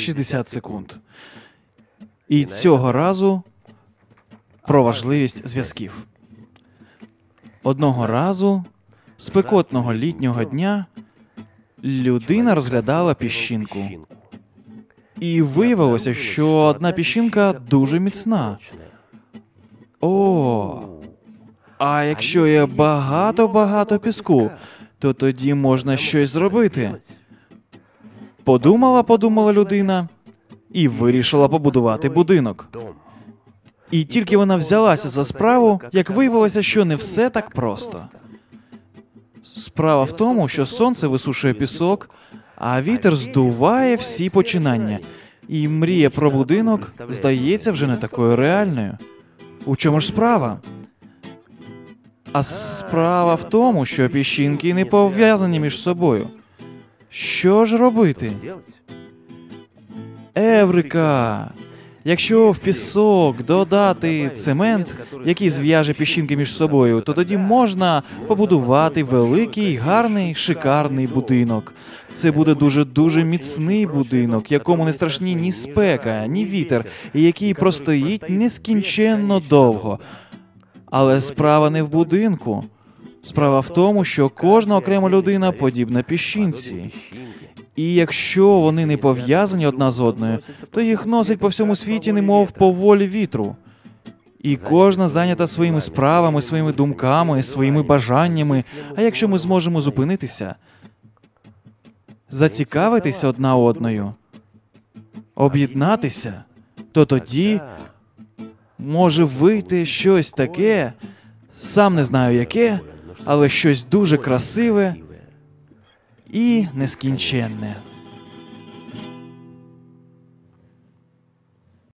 60 секунд. І цього разу про важливість зв'язків. Одного разу, спекотного літнього дня, людина розглядала піщинку. І виявилося, що одна піщинка дуже міцна. О, а якщо є багато-багато піску, то тоді можна щось зробити. Подумала, подумала людина і вирішила побудувати будинок. І тільки вона взялася за справу, як виявилося, що не все так просто. Справа в тому, що сонце висушує пісок, а вітер здуває всі починання. І мрія про будинок здається вже не такою реальною. У чому ж справа? А справа в тому, що піщинки не пов'язані між собою. Що ж робити? Еврика! Якщо в пісок додати цемент, який зв'яже піщинки між собою, то тоді можна побудувати великий, гарний, шикарний будинок. Це буде дуже дуже міцний будинок, якому не страшні ні спека, ні вітер, і який простоїть нескінченно довго. Але справа не в будинку. Справа в тому, що кожна окрема людина подібна піщинці. І якщо вони не пов'язані одна з одною, то їх носить по всьому світі, немов по волі вітру. І кожна зайнята своїми справами, своїми думками, своїми бажаннями. А якщо ми зможемо зупинитися, зацікавитися одна одною, об'єднатися, то тоді може вийти щось таке, сам не знаю яке, але щось дуже красиве і нескінченне.